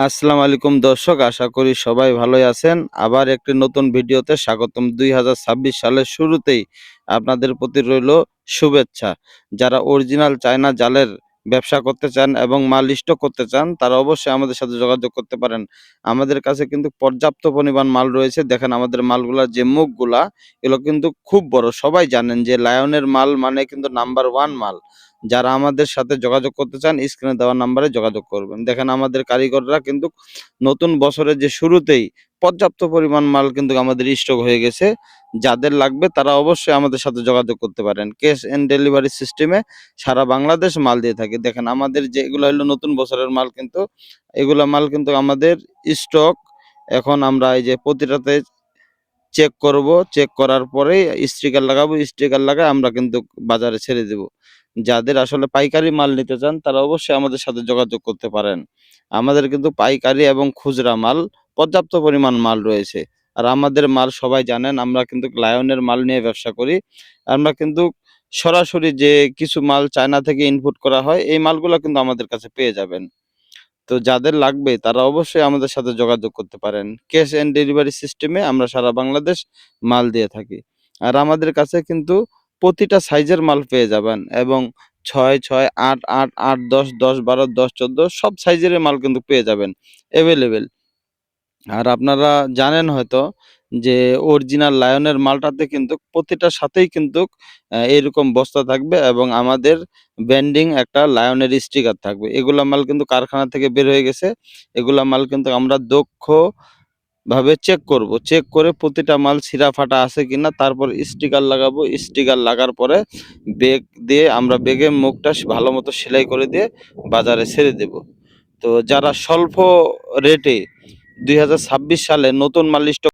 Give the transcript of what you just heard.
আসসালামু আলাইকুম দর্শক, আশা করি সবাই ভালোই আছেন। আবার একটি নতুন ভিডিওতে স্বাগতম। দুই সালের শুরুতেই আপনাদের প্রতি রইল শুভেচ্ছা। যারা অরিজিনাল চায়না জালের ব্যবসা করতে চান এবং মাল স্টক করতে চান, তারা অবশ্যই আমাদের সাথে যোগাযোগ করতে পারেন। আমাদের কাছে কিন্তু পর্যাপ্ত পরিমাণ মাল রয়েছে। দেখেন আমাদের মালগুলার যে মুখগুলা, এগুলো কিন্তু খুব বড়। সবাই জানেন যে লায়নের মাল মানে কিন্তু নাম্বার ওয়ান মাল। যারা আমাদের সাথে যোগাযোগ করতে চান স্ক্রিনে দেওয়া নাম্বারে যোগাযোগ করবেন। দেখেন, আমাদের কারিগররা কিন্তু নতুন বছরের যে শুরুতেই পর্যাপ্ত পরিমাণ মাল কিন্তু আমাদের স্টক হয়ে গেছে। যাদের লাগবে, তারা অবশ্যই আমাদের সাথে যোগাযোগ করতে পারেন। ক্যাশ এন্ড ডেলিভারি সিস্টেমে সারা বাংলাদেশ মাল দিয়ে থাকে। দেখেন, আমাদের যেগুলো হলো নতুন বছরের মাল কিন্তু, এগুলা মাল কিন্তু আমাদের স্টক এখন আমরা এই যে প্রতিটাতে চেক করব। চেক করার পরেই স্টিকার লাগাবো। স্টিকার লাগায় আমরা কিন্তু বাজারে ছেড়ে দেব। যাদের আসলে পাইকারি মাল নিতে চান, তারা অবশ্যই আমাদের সাথে যোগাযোগ করতে পারেন। আমাদের কিন্তু পাইকারি এবং খুচরা মাল, পর্যাপ্ত পরিমাণ মাল রয়েছে। আর আমাদের মাল সবাই জানেন, আমরা কিন্তু লায়নের মাল নিয়ে ব্যবসা করি। আমরা কিন্তু সরাসরি যে কিছু মাল চায়না থেকে ইনপুট করা হয়, এই মালগুলো কিন্তু আমাদের কাছে পেয়ে যাবেন। তো যাদের লাগবে, তারা অবশ্যই আমাদের সাথে যোগাযোগ করতে পারেন। ক্যাশ অ্যান্ড ডেলিভারি সিস্টেমে আমরা সারা বাংলাদেশ মাল দিয়ে থাকি। আর আমাদের কাছে কিন্তু প্রতিটা সাইজের মাল পেয়ে যাবেন এবং ছয় ছয়, আট আট আট, দশ দশ, বারো, দশ, চোদ্দ, সব সাইজের মাল কিন্তু পেয়ে যাবেন অ্যাভেলেবেল আর আপনারা জানেন হয়তো যে অরিজিনাল লায়নের মালটাতে কিন্তু প্রতিটার সাথেই কিন্তু এরকম বস্তা থাকবে এবং আমাদের ব্যান্ডিং একটা লায়নের স্টিকার থাকবে। এগুলা মাল কিন্তু কারখানা থেকে বের হয়ে গেছে। এগুলা মাল কিন্তু আমরা দক্ষ ভাবে চেক করব। চেক করে প্রতিটা মাল ছিঁড়া ফাটা আছে কিনা, তারপর স্টিকার লাগাবো। স্টিকার লাগার পরে বেগ দিয়ে আমরা বেগে মুখটা ভালো মতো সেলাই করে দিয়ে বাজারে ছেড়ে দেব। তো যারা স্বল্প রেটে দুই হাজার ছাব্বিশ সালে নতুন মাল স্টক